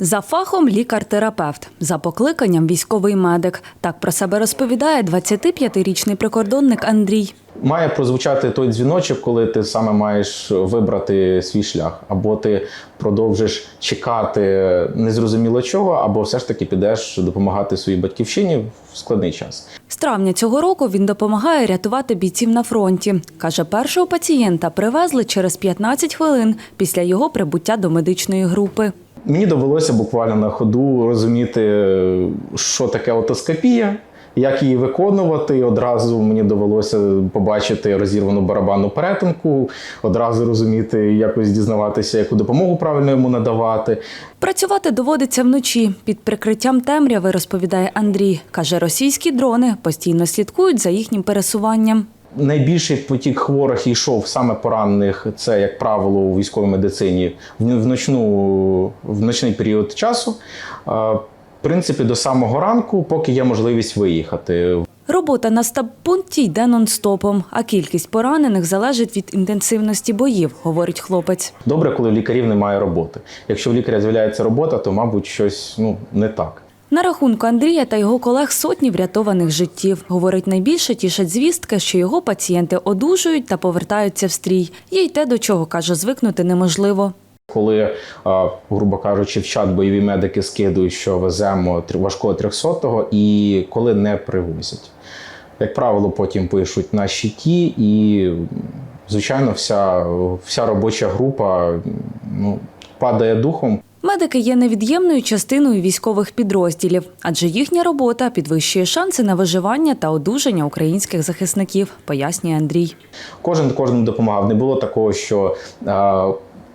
За фахом лікар-терапевт, за покликанням військовий медик. Так про себе розповідає 25-річний прикордонник Андрій. Має прозвучати той дзвіночок, коли ти саме маєш вибрати свій шлях, або ти продовжиш чекати незрозуміло чого, або все ж таки підеш допомагати своїй батьківщині в складний час. З травня цього року він допомагає рятувати бійців на фронті. Каже, першого пацієнта привезли через 15 хвилин після його прибуття до медичної групи. Мені довелося буквально на ходу розуміти, що таке отоскопія, як її виконувати. Одразу мені довелося побачити розірвану барабанну перетинку, одразу розуміти, якось дізнаватися, яку допомогу правильно йому надавати. Працювати доводиться вночі під прикриттям темряви, розповідає Андрій. Каже, російські дрони постійно слідкують за їхнім пересуванням. Найбільший потік хворих йшов саме поранених. Це, як правило, у військовій медицині в ночну, в ночний період часу. В принципі, до самого ранку, поки є можливість виїхати. Робота на стаб-пункті йде нон-стопом, а кількість поранених залежить від інтенсивності боїв, говорить хлопець. Добре, коли в лікарів немає роботи. Якщо в лікаря з'являється робота, то, мабуть, щось ну, не так. На рахунку Андрія та його колег сотні врятованих життів. Говорить, найбільше тішать звістки, що його пацієнти одужують та повертаються в стрій. Є й те, до чого каже, звикнути неможливо. Коли, грубо кажучи, в чат бойові медики скидують, що веземо важкого 300-го, і коли не привозять. Як правило, потім пишуть на щиті, і, звичайно, вся, вся робоча група ну, падає духом. Медики є невід'ємною частиною військових підрозділів, адже їхня робота підвищує шанси на виживання та одужання українських захисників, пояснює Андрій. Кожен кожному допомагав. Не було такого, що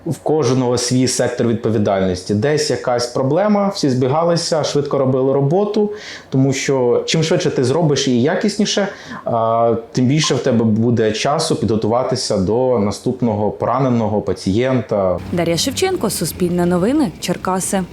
в кожного свій сектор відповідальності. Десь якась проблема, всі збігалися, швидко робили роботу, тому що чим швидше ти зробиш її якісніше, тим більше в тебе буде часу підготуватися до наступного пораненого пацієнта. Дар'я Шевченко, Суспільне новини, Черкаси.